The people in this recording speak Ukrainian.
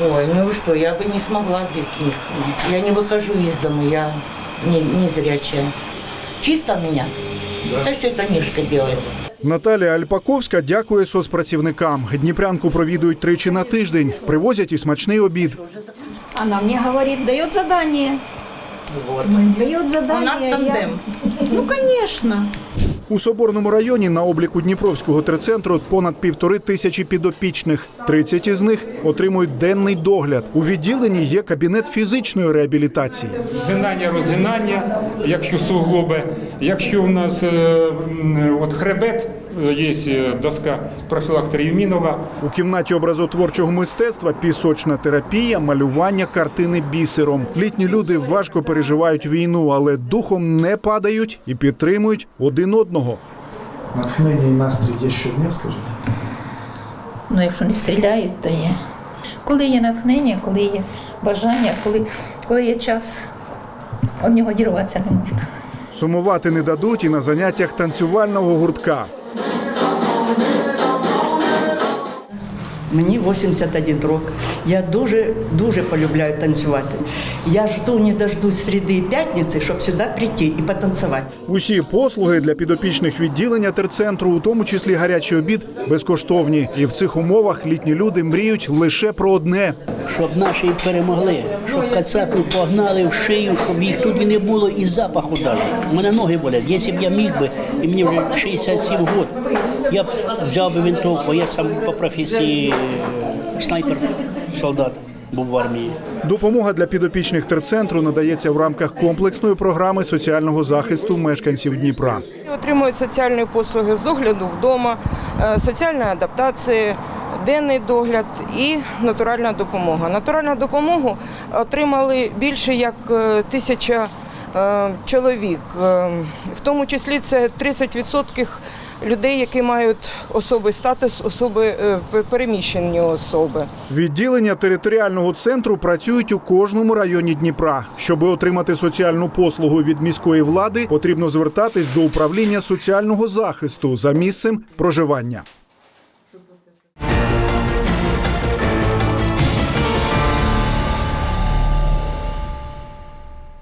Ой, ну вы что, я бы не смогла без них. Я не выхожу из дома, я не, не зрячая. Чисто у меня? Да все это Мишка делает. Наталія Альпаковська дякує соцпрацівникам. Дніпрянку провідують тричі на тиждень, привозять і смачний обід. Она мне говорит, дает задание. Вот. Дает У нас задание. я- тандем. Ну, конечно. У Соборному районі на обліку Дніпровського трицентру понад півтори тисячі підопічних. 30 із них отримують денний догляд. У відділенні є кабінет фізичної реабілітації. Згинання, розгинання, якщо суглоби, якщо у нас е, от хребет, є е, доска профілактора Юмінова, У кімнаті образотворчого мистецтва пісочна терапія, малювання картини бісером. Літні люди важко переживають війну, але духом не падають і підтримують один одного. Натхнення і настрій є щодня, скажіть? Ну, якщо не стріляють, то є. Коли є натхнення, коли є бажання, коли, коли є час, від нього дірватися не можна. Сумувати не дадуть і на заняттях танцювального гуртка. Мені 81 рок. Я дуже дуже полюбляю танцювати. Я жду, не дождусь середи і п'ятниці, щоб сюди прийти і потанцювати. Усі послуги для підопічних відділення терцентру, у тому числі гарячий обід, безкоштовні. І в цих умовах літні люди мріють лише про одне щоб наші перемогли, щоб кацапів погнали в шию, щоб їх тут і не було і запаху навіть. У мене ноги болять. Якщо б я міг би, і мені вже 67 років, я б взяв би винтовку, я сам по професії е, снайпер, солдат був в армії. Допомога для підопічних терцентру надається в рамках комплексної програми соціального захисту мешканців Дніпра. Отримують соціальні послуги з догляду вдома, е, соціальної адаптації, денний догляд і натуральна допомога. Натуральну допомогу отримали більше як е, тисяча чоловік. Е, В тому числі це 30% людей, які мають особий статус, особи е, переміщені особи. Відділення територіального центру працюють у кожному районі Дніпра. Щоб отримати соціальну послугу від міської влади, потрібно звертатись до управління соціального захисту за місцем проживання.